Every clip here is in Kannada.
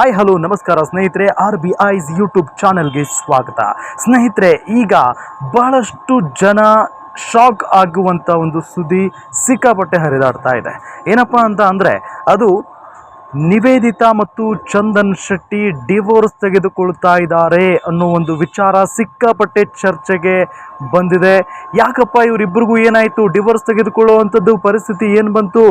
ಹಾಯ್ ಹಲೋ ನಮಸ್ಕಾರ ಸ್ನೇಹಿತರೆ ಆರ್ ಬಿ ಐಸ್ ಯೂಟ್ಯೂಬ್ ಚಾನಲ್ಗೆ ಸ್ವಾಗತ. ಸ್ನೇಹಿತರೆ, ಈಗ ಬಹಳಷ್ಟು ಜನ ಶಾಕ್ ಆಗುವಂಥ ಒಂದು ಸುದ್ದಿ ಸಿಕ್ಕಾಪಟ್ಟೆ ಹರಿದಾಡ್ತಾ ಇದೆ. ಏನಪ್ಪ ಅಂತ ಅಂದರೆ, ಅದು ನಿವೇದಿತಾ ಮತ್ತು ಚಂದನ್ ಶೆಟ್ಟಿ ಡಿವೋರ್ಸ್ ತೆಗೆದುಕೊಳ್ತಾ ಇದ್ದಾರೆ ಅನ್ನೋ ಒಂದು ವಿಚಾರ ಸಿಕ್ಕಾಪಟ್ಟೆ ಚರ್ಚೆಗೆ ಬಂದಿದೆ. ಯಾಕಪ್ಪ ಇವರಿಬ್ಬರಿಗೂ ಏನಾಯಿತು? ಡಿವೋರ್ಸ್ ತೆಗೆದುಕೊಳ್ಳುವಂಥದ್ದು ಪರಿಸ್ಥಿತಿ ಏನು ಬಂತು?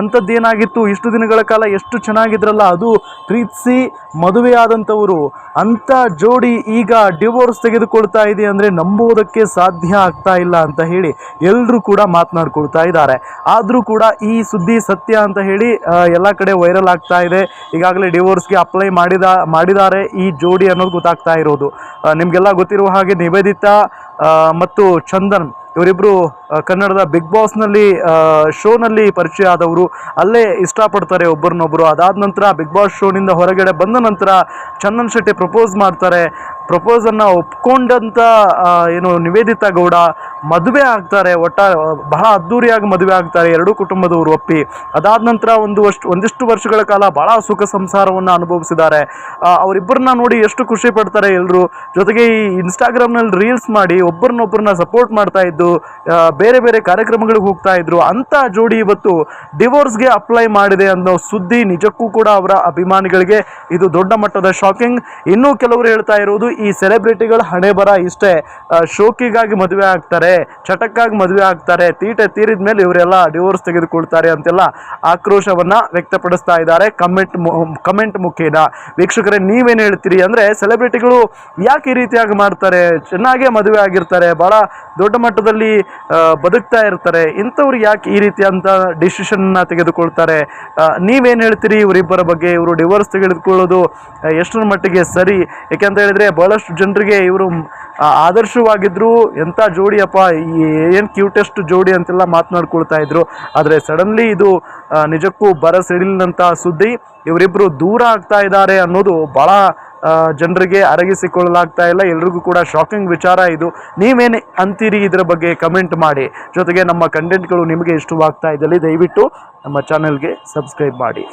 ಅಂಥದ್ದು ಏನಾಗಿತ್ತು? ಇಷ್ಟು ದಿನಗಳ ಕಾಲ ಎಷ್ಟು ಚೆನ್ನಾಗಿದ್ರಲ್ಲ? ಅದು ಪ್ರೀತಿಸಿ ಮದುವೆಯಾದಂಥವರು. ಅಂಥ ಜೋಡಿ ಈಗ ಡಿವೋರ್ಸ್ ತೆಗೆದುಕೊಳ್ತಾ ಇದೆ ಅಂದರೆ ನಂಬುವುದಕ್ಕೆ ಸಾಧ್ಯ ಆಗ್ತಾ ಇಲ್ಲ ಅಂತ ಹೇಳಿ ಎಲ್ಲರೂ ಕೂಡ ಮಾತನಾಡ್ಕೊಳ್ತಾ ಇದ್ದಾರೆ. ಆದರೂ ಕೂಡ ಈ ಸುದ್ದಿ ಸತ್ಯ ಅಂತ ಹೇಳಿ ಎಲ್ಲ ಕಡೆ ವೈರಲ್ ಆಗ್ತಾ ಇದೆ. ಈಗಾಗಲೇ ಡಿವೋರ್ಸ್ಗೆ ಅಪ್ಲೈ ಮಾಡಿದ, ಮಾಡಿದ್ದಾರೆ ಈ ಜೋಡಿ ಅನ್ನೋದು ಗೊತ್ತಾಗ್ತಾ ಇರೋದು. ನಿಮಗೆಲ್ಲ ಗೊತ್ತಿರುವ ಹಾಗೆ ನಿವೇದಿತಾ ಮತ್ತು ಚಂದನ್ ಇವರಿಬ್ಬರು ಕನ್ನಡದ ಬಿಗ್ ಬಾಸ್ನಲ್ಲಿ ಶೋನಲ್ಲಿ ಪರಿಚಯ ಆದವರು ಅಲ್ಲೇ ಇಷ್ಟಪಡ್ತಾರೆ ಒಬ್ಬರನ್ನೊಬ್ಬರು ಅದಾದ ನಂತರ ಬಿಗ್ ಬಾಸ್ ಶೋನಿಂದ ಹೊರಗಡೆ ಬಂದ ನಂತರ ಚಂದನ್ ಶೆಟ್ಟಿ ಪ್ರಪೋಸ್ ಮಾಡ್ತಾರೆ. ಪ್ರಪೋಸನ್ನು ಒಪ್ಕೊಂಡಂಥ ಏನು, ನಿವೇದಿತಾ ಗೌಡ ಮದುವೆ ಆಗ್ತಾರೆ ಒಟ್ಟ ಬಹಳ ಅದ್ಧೂರಿಯಾಗಿ ಮದುವೆ ಆಗ್ತಾರೆ, ಎರಡೂ ಕುಟುಂಬದವರು ಒಪ್ಪಿ. ಅದಾದ ನಂತರ ಒಂದು ವರ್ಷ ಒಂದಿಷ್ಟು ವರ್ಷಗಳ ಕಾಲ ಬಹಳ ಸುಖ ಸಂಸಾರವನ್ನು ಅನುಭವಿಸಿದ್ದಾರೆ. ಅವರಿಬ್ಬರನ್ನ ನೋಡಿ ಎಷ್ಟು ಖುಷಿ ಪಡ್ತಾರೆ ಎಲ್ಲರೂ ಜೊತೆಗೆ ಈ ಇನ್ಸ್ಟಾಗ್ರಾಮ್ನಲ್ಲಿ ರೀಲ್ಸ್ ಮಾಡಿ ಒಬ್ಬರನ್ನೊಬ್ಬರನ್ನ ಸಪೋರ್ಟ್ ಮಾಡ್ತಾ ಇದ್ದು ಬೇರೆ ಬೇರೆ ಕಾರ್ಯಕ್ರಮಗಳಿಗೆ ಹೋಗ್ತಾ ಇದ್ರು. ಅಂತ ಜೋಡಿ ಇವತ್ತು ಡಿವೋರ್ಸ್ಗೆ ಅಪ್ಲೈ ಮಾಡಿದೆ ಅನ್ನೋ ಸುದ್ದಿ ನಿಜಕ್ಕೂ ಕೂಡ ಅವರ ಅಭಿಮಾನಿಗಳಿಗೆ ಇದು ದೊಡ್ಡ ಮಟ್ಟದ ಶಾಕಿಂಗ್ ಇನ್ನೂ ಕೆಲವರು ಹೇಳ್ತಾ ಇರೋದು, ಈ ಸೆಲೆಬ್ರಿಟಿಗಳ ಹಣೆ ಬರ ಇಷ್ಟೇ ಶೋಕಿಗಾಗಿ ಮದುವೆ ಆಗ್ತಾರೆ. ಚಟಕ್ಕಾಗಿ ಮದುವೆ ಆಗ್ತಾರೆ, ತೀಟೆ ತೀರಿದ ಮೇಲೆ ಇವರೆಲ್ಲ ಡಿವೋರ್ಸ್ ತೆಗೆದುಕೊಳ್ತಾರೆ ಅಂತೆಲ್ಲ ಆಕ್ರೋಶವನ್ನ ವ್ಯಕ್ತಪಡಿಸ್ತಾ ಇದ್ದಾರೆ ಕಮೆಂಟ್ ಕಮೆಂಟ್ ಮುಖೇನ. ವೀಕ್ಷಕರೇ, ನೀವೇನು ಹೇಳ್ತೀರಿ ಅಂದ್ರೆ ಸೆಲೆಬ್ರಿಟಿಗಳು ಯಾಕೆ ಈ ರೀತಿಯಾಗಿ ಮಾಡ್ತಾರೆ? ಚೆನ್ನಾಗೇ ಮದುವೆ ಆಗಿರ್ತಾರೆ, ಬಹಳ ದೊಡ್ಡ ಮಟ್ಟದಲ್ಲಿ ಬದುಕ್ತಾ ಇರ್ತಾರೆ. ಇಂಥವ್ರು ಯಾಕೆ ಈ ರೀತಿಯಾದಂಥ ಡಿಸಿಷನ್ನ ತೆಗೆದುಕೊಳ್ತಾರೆ? ನೀವೇನು ಹೇಳ್ತೀರಿ? ಇವರಿಬ್ಬರ ಬಗ್ಗೆ ಇವರು ಡಿವೋರ್ಸ್ ತೆಗೆದುಕೊಳ್ಳೋದು ಎಷ್ಟರ ಮಟ್ಟಿಗೆ ಸರಿ? ಯಾಕೆಂತ ಹೇಳಿದ್ರೆ ಬಹಳಷ್ಟು ಜನರಿಗೆ ಇವರು ಆದರ್ಶವಾಗಿದ್ರು, ಎಂಥ ಜೋಡಿಯಪ್ಪ ಏನು ಕ್ಯೂಟೆಸ್ಟ್ ಜೋಡಿ ಅಂತೆಲ್ಲ ಮಾತನಾಡ್ಕೊಳ್ತಾ ಇದ್ರು. ಆದರೆ ಸಡನ್ಲಿ ಇದು ನಿಜಕ್ಕೂ ಬರ ಸಿಡಿಲಿನಂಥ ಸುದ್ದಿ ಇವರಿಬ್ಬರು ದೂರ ಆಗ್ತಾ ಇದ್ದಾರೆ ಅನ್ನೋದು ಭಾಳ ಜನರಿಗೆ ಅರಗಿಸಿಕೊಳ್ಳಲಾಗ್ತಾ ಇಲ್ಲ. ಎಲ್ರಿಗೂ ಕೂಡ ಶಾಕಿಂಗ್ ವಿಚಾರ ಇದು. ನೀವೇನು ಅಂತೀರಿ ಇದರ ಬಗ್ಗೆ ಕಮೆಂಟ್ ಮಾಡಿ. ಜೊತೆಗೆ ನಮ್ಮ ಕಂಟೆಂಟ್ಗಳು ನಿಮಗೆ ಇಷ್ಟವಾಗ್ತಾ ಇದ್ದಲ್ಲಿ ದಯವಿಟ್ಟು ನಮ್ಮ ಚಾನೆಲ್ಗೆ ಸಬ್ಸ್ಕ್ರೈಬ್ ಮಾಡಿ.